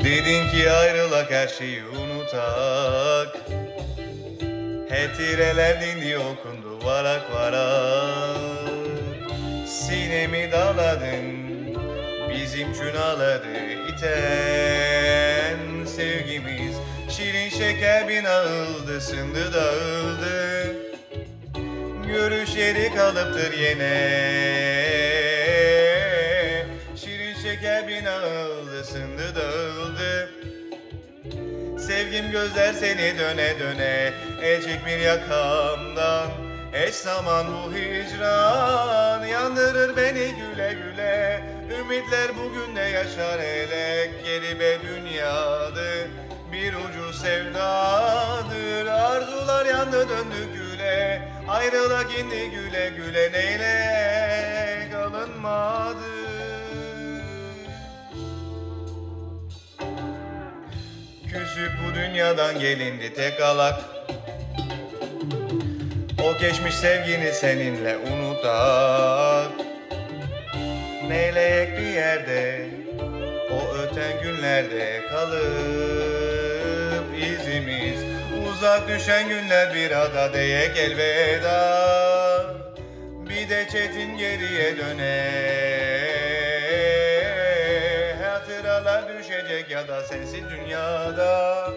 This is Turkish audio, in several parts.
Hadi ayrılak her şeyi unutak. Hetireler dindi okundu varak varak. Sinemi dağladın Bizim için ağladı iten. Sevgimiz Şirin şeker bin ağıldı sındı dağıldı. Görüş yeri kalıptır yine bin ağıldı sındı dağıldı. Sevgim gözler seni döne döne Ecik bir yakamdan. Eş zaman bu hicran Yandırır beni güle güle. Ümitler bugün de yaşar hele Geri be dünyadı. Bir ucu sevdadır Arzular yandı döndü güle. Ayrılak indi güle güle Neyle Küsüp bu dünyadan gelindi tek alak. O geçmiş sevgini seninle unutak. Neyleyek bir yerde O öten günlerde kalıp izimiz. Uzak düşen günler bir ada değek elveda. Bir de çetin geriye döne Hatıralar düşecek ya da sensiz dünyada.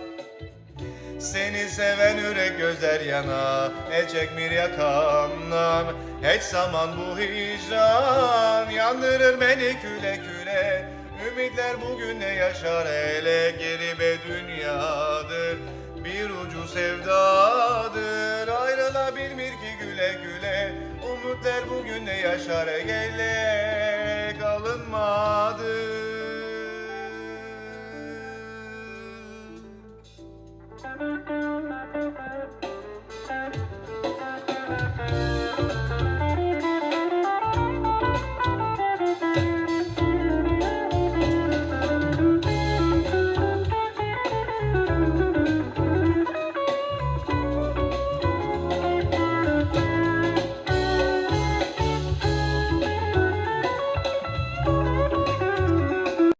Seni seven yürek gözler yana El çekmir yakamdan. Hiç zaman bu hicran Yandırır beni küle küle. Ümitler bugün de yaşar hele Geri be dünyadır. Bir ucu sevdadır Ayrılabilmir ki güle güle. Umutlar bugün de yaşar hele Kalınmadı